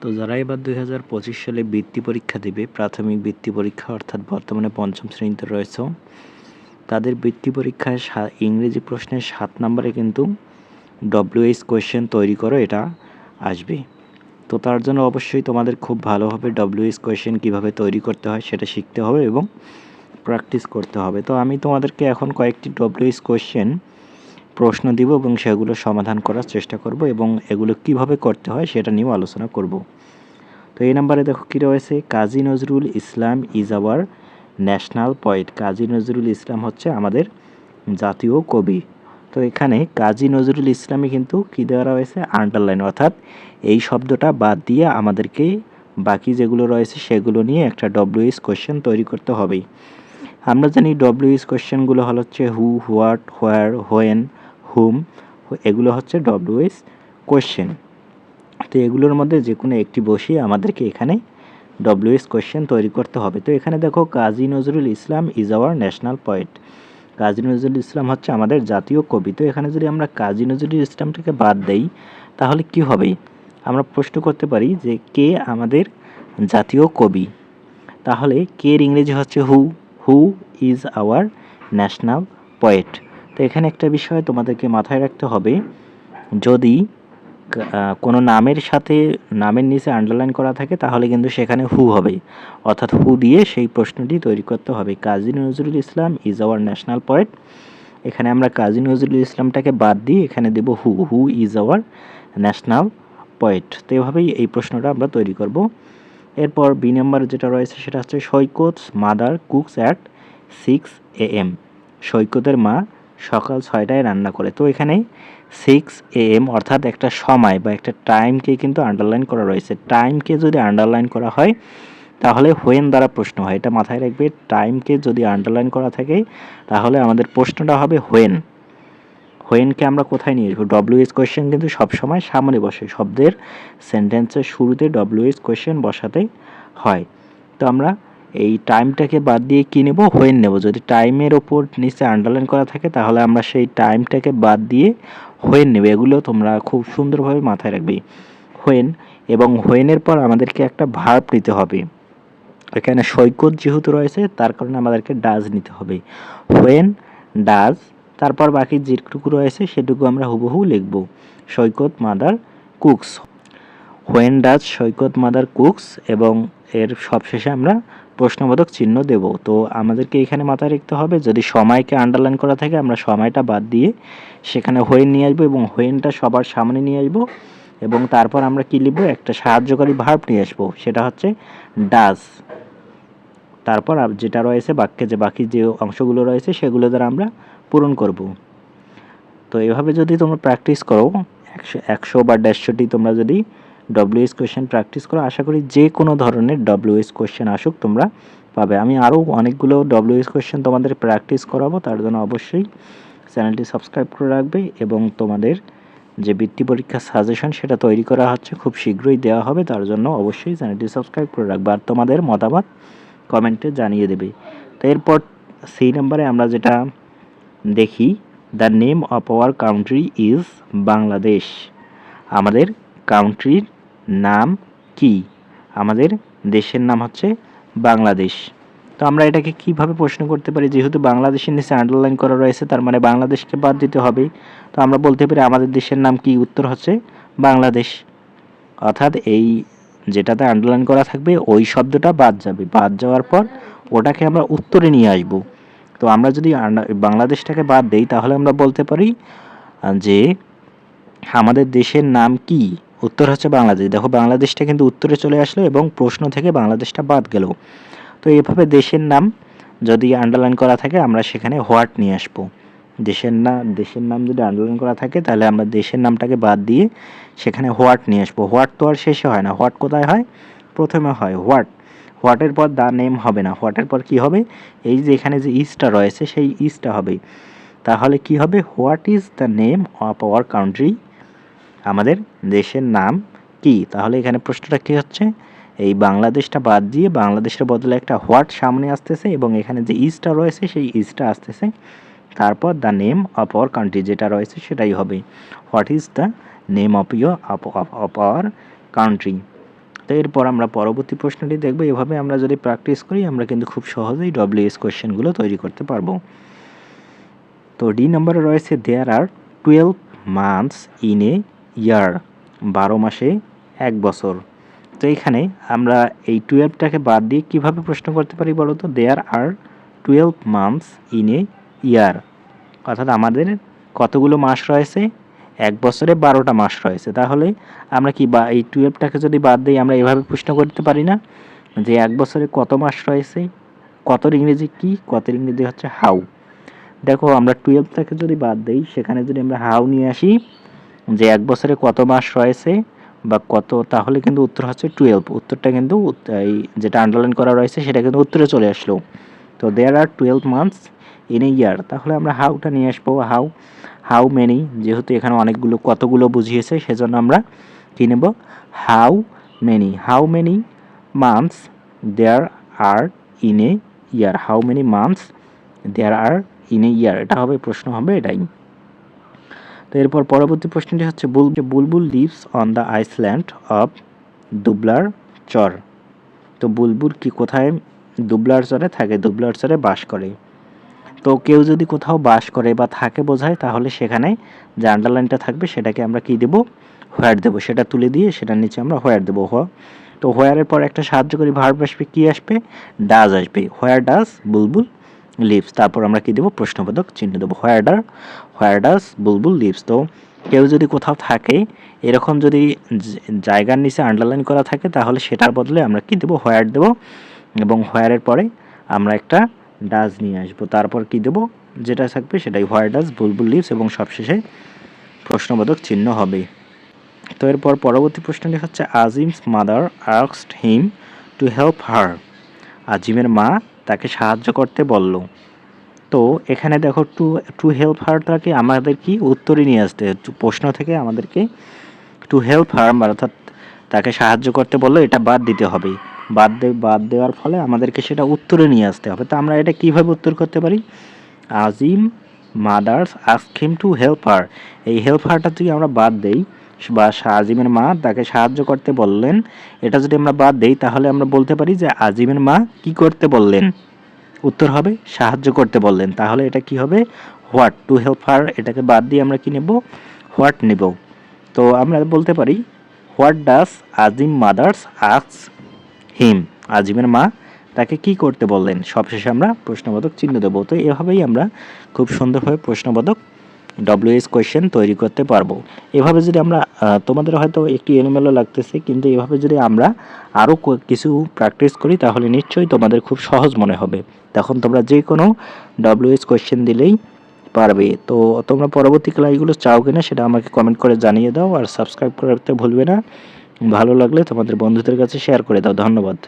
তো যারা এবার দুই হাজার পঁচিশ সালে বৃত্তি পরীক্ষা দেবে, প্রাথমিক বৃত্তি পরীক্ষা অর্থাৎ বর্তমানে পঞ্চম শ্রেণীতে রয়েছে, তাদের বৃত্তি পরীক্ষায় ইংরেজি প্রশ্নের সাত নম্বরে কিন্তু ডব্লিউএইচ কোয়েশ্চেন তৈরি করো, এটা আসবে। তো তার জন্য অবশ্যই তোমাদের খুব ভালোভাবে ডব্লিউএইচ কোয়েশ্চেন কীভাবে তৈরি করতে হয় সেটা শিখতে হবে এবং প্র্যাকটিস করতে হবে। তো আমি তোমাদেরকে এখন কয়েকটি ডব্লিউএইচ কোয়েশ্চেন প্রশ্ন দিব এবং সেগুলো সমাধান করার চেষ্টা করব এবং এগুলো কীভাবে করতে হয় সেটা নিয়েও আলোচনা করব। তো এই নাম্বারে দেখো কী রয়েছে? Kazi Nazrul Islam is our national poet Kazi Nazrul Islam হচ্ছে আমাদের জাতীয় কবি। তো এখানে কাজী নজরুল ইসলামে কিন্তু কী দেওয়া রয়েছে? আন্ডারলাইন অর্থাৎ এই শব্দটা বাদ দিয়ে আমাদেরকে বাকি যেগুলো রয়েছে সেগুলো নিয়ে একটা ডব্লিউএস কোয়েশ্চেন তৈরি করতে হবে আমরা জানি ডব্লিউএস কোয়েশ্চেনগুলো হল হচ্ছে who what where when whom এগুলো হচ্ছে ডব্লিউএস কোয়েশ্চেন তো এগুলোর মধ্যে যে কোনো একটি বসিয়ে আমাদেরকে এখানে ডব্লিউএস কোয়েশ্চেন তৈরি করতে হবে। তো এখানে দেখো, Kazi Nazrul Islam is our national poet Kazi Nazrul Islam হচ্ছে আমাদের জাতীয় কবি। তো এখানে যদি আমরা কাজী নজরুল ইসলামটাকে বাদ দেই, তাহলে কি হবে? আমরা প্রশ্ন করতে পারি যে কে আমাদের জাতীয় কবি? তাহলে কে ইংরেজি হচ্ছে who who is our national poet তো এখানে একটা বিষয় তোমাদেরকে মাথায় রাখতে হবে। যদি কোনো নামের সাথে, নামের নিচে আন্ডারলাইন করা থাকে, তাহলে কিন্তু সেখানে হু হবে। অর্থাৎ হু দিয়ে সেই প্রশ্নটি তৈরি করতে হবে। Kazi Nazrul Islam is our national poet এখানে আমরা কাজী নজরুল ইসলামটাকে বাদ দিয়ে এখানে দেব who who is our national poet তো এভাবেই এই প্রশ্নটা আমরা তৈরি করব। এরপর বি নাম্বার যেটা রয়েছে সেটা হচ্ছে Saikat mother cooks at six A M সৈকতের মা সকাল ছয়টায় রান্না করে। তো এখানে সিক্স এ এম অর্থাৎ একটা সময় বা একটা টাইমকে কিন্তু আন্ডারলাইন করা রয়েছে। টাইমকে যদি আন্ডারলাইন করা হয়, তাহলে হোয়েন দ্বারা প্রশ্ন হয়। এটা মাথায় রাখবে টাইমকে যদি আন্ডারলাইন করা থাকে, তাহলে আমাদের প্রশ্নটা হবে হোয়েন হোয়েনকে আমরা কোথায় নিয়ে আসব? ডব্লিউএস কোয়েশ্চেন কিন্তু সবসময় সামনে বসে। শব্দের সেন্টেন্সের শুরুতে ডব্লিউএস কোয়েশ্চেন বসাতে হয়। তো আমরা এই টাইমটাকে বাদ দিয়ে কী নেব? হোয়েন নেব। যদি টাইমের ওপর নিচে আন্ডারলাইন করা থাকে, তাহলে আমরা সেই টাইমটাকে বাদ দিয়ে হোয়েন নেব। এগুলো তোমরা খুব সুন্দরভাবে মাথায় রাখবে। হোয়েন এবং হোয়েনের পর আমাদেরকে একটা ভার্ব নিতে হবে। এখানে সৈকত যেহেতু রয়েছে, তার কারণে আমাদেরকে ডাজ নিতে হবে। হোয়েন ডাজ তারপর বাকি যেটুকু রয়েছে, সেটুকু আমরা হুবহু লিখব। Saikat mother cooks when does Saikat mother cooks এবং এর সবশেষে আমরা প্রশ্নবোধক চিহ্ন দেব। তো আমাদেরকে এখানে মাথায় রাখতে হবে, যদি সময়কে আন্ডারলাইন করা থাকে, আমরা সময়টা বাদ দিয়ে সেখানে হোয়েন নিয়ে আসব এবং হোয়েনটা সবার সামনে নিয়ে আসব এবং তারপর আমরা কী লিখব? একটা সাহায্যকারী ভার্ব নিয়ে আসব, সেটা হচ্ছে ডাস তারপর যেটা রয়েছে বাক্যে, যে বাকি যে অংশগুলো রয়েছে, সেগুলো দ্বারা আমরা পূরণ করব। তো এভাবে যদি তোমরা প্র্যাকটিস করো, একশো একশো বা দেড়শোটি তোমরা যদি ডব্লিউএস কোয়েশ্চেন প্র্যাকটিস করো। আশা করি যে কোনো ধরনের ডব্লিউএস কোয়েশ্চেন আসুক, তোমরা পাবে। আমি আরও অনেকগুলো ডব্লিউএস কোয়েশ্চেন তোমাদের প্র্যাকটিস করাবো, তার জন্য অবশ্যই চ্যানেলটি সাবস্ক্রাইব করে রাখবে এবং তোমাদের যে বৃত্তি পরীক্ষার সাজেশন সেটা তৈরি করা হচ্ছে, খুব শীঘ্রই দেওয়া হবে, তার জন্য অবশ্যই চ্যানেলটি সাবস্ক্রাইব করে রাখবে। আর তোমাদের মতামত কমেন্টে জানিয়ে দেবে। তো এরপর সেই নাম্বারে আমরা যেটা দেখি the name of our country is Bangladesh আমাদের কান্ট্রির নাম কি? আমাদের দেশের নাম হচ্ছে বাংলাদেশ। তো আমরা এটাকে কীভাবে প্রশ্ন করতে পারি? যেহেতু বাংলাদেশের নিচে আন্ডারলাইন করা রয়েছে, তার মানে বাংলাদেশকে বাদ দিতে হবে। তো আমরা বলতে পারি আমাদের দেশের নাম কি? উত্তর হচ্ছে বাংলাদেশ। অর্থাৎ এই যেটাতে আন্ডারলাইন করা থাকবে, ওই শব্দটা বাদ যাবে। বাদ যাওয়ার পর ওটাকে আমরা উত্তরে নিয়ে আসব। তো আমরা যদি বাংলাদেশটাকে বাদ দেই, তাহলে আমরা বলতে পারি যে আমাদের দেশের নাম কি? উত্তর হচ্ছে বাংলাদেশ। দেখো, বাংলাদেশটা কিন্তু উত্তরে চলে আসলো এবং প্রশ্ন থেকে বাংলাদেশটা বাদ গেল। তো এভাবে দেশের নাম যদি আন্ডারলাইন করা থাকে, আমরা সেখানে হোয়াট নিয়ে আসব। দেশের না, দেশের নাম যদি আন্ডারলাইন করা থাকে, তাহলে আমরা দেশের নামটাকে বাদ দিয়ে সেখানে হোয়াট নিয়ে আসব। হোয়াট তো আর শেষে হয় না। হোয়াট কোথায় হয়? প্রথমে হয় হোয়াট। হোয়াটের পর দা নেম হবে না। হোয়াটের পর কি হবে? এই যে এখানে যে ইসটা রয়েছে, সেই ইসটা হবে। তাহলে কি হবে? What is the name of our country আমাদের দেশের নাম কি? তাহলে এখানে প্রশ্নটা কি হচ্ছে? এই বাংলাদেশটা বাদ দিয়ে বাংলাদেশের বদলে একটা হোয়াট সামনে আসতেছে এবং এখানে যে ইসটা রয়েছে, সেই ইসটা আসতেছে। তারপর the name of our country যেটা রয়েছে সেটাই হবে। What is the name of your of of our country তো এরপর আমরা পরবর্তী প্রশ্নটি দেখব। এভাবে আমরা যদি প্র্যাকটিস করি, আমরা কিন্তু খুব সহজেই ডব্লিউএস কোয়েশ্চেনগুলো তৈরি করতে পারব। তো ডি নম্বরে রয়েছে there are twelve months in a year, বারো মাসে এক বছর। তো এখানে আমরা এই টুয়েলভটাকে বাদ দিয়ে কীভাবে প্রশ্ন করতে পারি বলো তো? There are twelve months in a year অর্থাৎ আমাদের কতগুলো মাস রয়েছে? এক বছরে বারোটা মাস রয়েছে। তাহলে আমরা কি বা এই টুয়েলভটাকে যদি বাদ দিই, আমরা এভাবে প্রশ্ন করতে পারি না? যে এক বছরে কত মাস রয়েছে? কতর ইংরেজি কি? কতর ইংরেজি হচ্ছে হাউ দেখো, আমরা টুয়েলভটাকে যদি বাদ দিই, সেখানে যদি আমরা হাউ নিয়ে আসি যে এক বছরে কত মাস রয়েছে বা কত, তাহলে কিন্তু উত্তর হচ্ছে টুয়েলভ উত্তরটা কিন্তু এই যেটা আন্ডারলাইন করা রয়েছে সেটা কিন্তু উত্তরে চলে আসলো। তো there are twelve months in a year তাহলে আমরা হাউটা নিয়ে আসব হাউ হাউ মেনি যেহেতু এখানে অনেকগুলো, কতগুলো বুঝিয়েছে, সেজন্য আমরা কী নেব? How many how many months there are in a year how many months there are in a year এটা হবে, প্রশ্ন হবে এটাই। এরপর পরবর্তী প্রশ্নটি হচ্ছে বুল Bulbul lives on the island of Dublar Char. তো বুলবুল কি কোথায় দুবলার চরে থাকে? দুবলার চরে বাস করে। তো কেউ যদি কোথাও বাস করে বা থাকে বোঝায়, তাহলে সেখানে যে আন্ডারলাইনটা থাকবে সেটাকে আমরা কি দেব? হোয়ার দেবো। সেটা তুলে দিয়ে সেটার নিচে আমরা হোয়ার দেবো। হ তো হোয়ারের পর একটা সাহায্যকারী ভার্ব আসবে, কী আসবে? ডাজ আসবে। হোয়ার ডাজ বুলবুল লিভস তারপর আমরা কি দেবো? প্রশ্নবোধক চিহ্ন দেবো। Where does where does Bulbul lives তো কেউ যদি কোথাও থাকে, এরকম যদি জায়গার নিচে আন্ডারলাইন করা থাকে, তাহলে সেটার বদলে আমরা কি দেবো? হোয়ার দেবো। এবং হোয়ারের পরে আমরা একটা ডাজ নিয়ে আসব। তারপর কি দেবো? যেটা থাকবে সেটাই। হোয়ার ডাজ বুলবুল লিভস এবং সবশেষে প্রশ্নবোধক চিহ্ন হবে। তো এরপর পরবর্তী প্রশ্নটি হচ্ছে Azim's mother asked him to help her আজিমের মা তাকে সাহায্য করতে বলল, তো এখানে দেখো টু টু হেল্প হারটাকে আমাদের কি উত্তরে নিয়ে আসতে প্রশ্ন থেকে আমাদেরকে টু হেল্প হার অর্থাৎ তাকে সাহায্য করতে বলল, এটা বাদ দিতে হবে। বাদ দে, বাদ দেওয়ার ফলে আমাদেরকে সেটা উত্তরে নিয়ে আসতে হবে। তো আমরা এটা কীভাবে উত্তর করতে পারি? Azim mothers ask him to help her এই হেল্প হারটা যদি আমরা বাদ দেই বা আজিমের মা তাকে সাহায্য করতে বললেন। এটা যদি আমরা বাদ দেই তাহলে আমরা বলতে পারি যে আজিমের মা কি করতে বললেন? উত্তর হবে সাহায্য করতে বললেন। তাহলে এটা কি হবে? হোয়াট? টু হেল্প হার এটাকে বাদ দিয়ে আমরা কি নেব? হোয়াট নেব? তো আমরা বলতে পারি হোয়াট ডাস আজিম মাদার্স আক্স হিম? আজিমের মা তাকে কি করতে বললেন? সবশেষে আমরা প্রশ্নবোধক চিহ্ন দেবো। তো এভাবেই আমরা খুব সুন্দরভাবে প্রশ্নবোধক ডব্লিউএস কোয়েশ্চেন তৈরি করতে পারব। এভাবে যদি আমরা তোমাদের হয়তো একটু এলোমেলো লাগতেছে, কিন্তু এভাবে যদি আমরা আরও কিছু প্র্যাকটিস করি, তাহলে নিশ্চয়ই তোমাদের খুব সহজ মনে হবে। তখন তোমরা যে কোনো ডব্লিউএস কোয়েশ্চেন দিলেই পারবে। তো তোমরা পরবর্তী ক্লাসগুলো চাও কিনা, সেটা আমাকে কমেন্ট করে জানিয়ে দাও, আর সাবস্ক্রাইব করতে ভুলবে না। ভালো লাগলে তোমাদের বন্ধুদের কাছে শেয়ার করে দাও। ধন্যবাদ।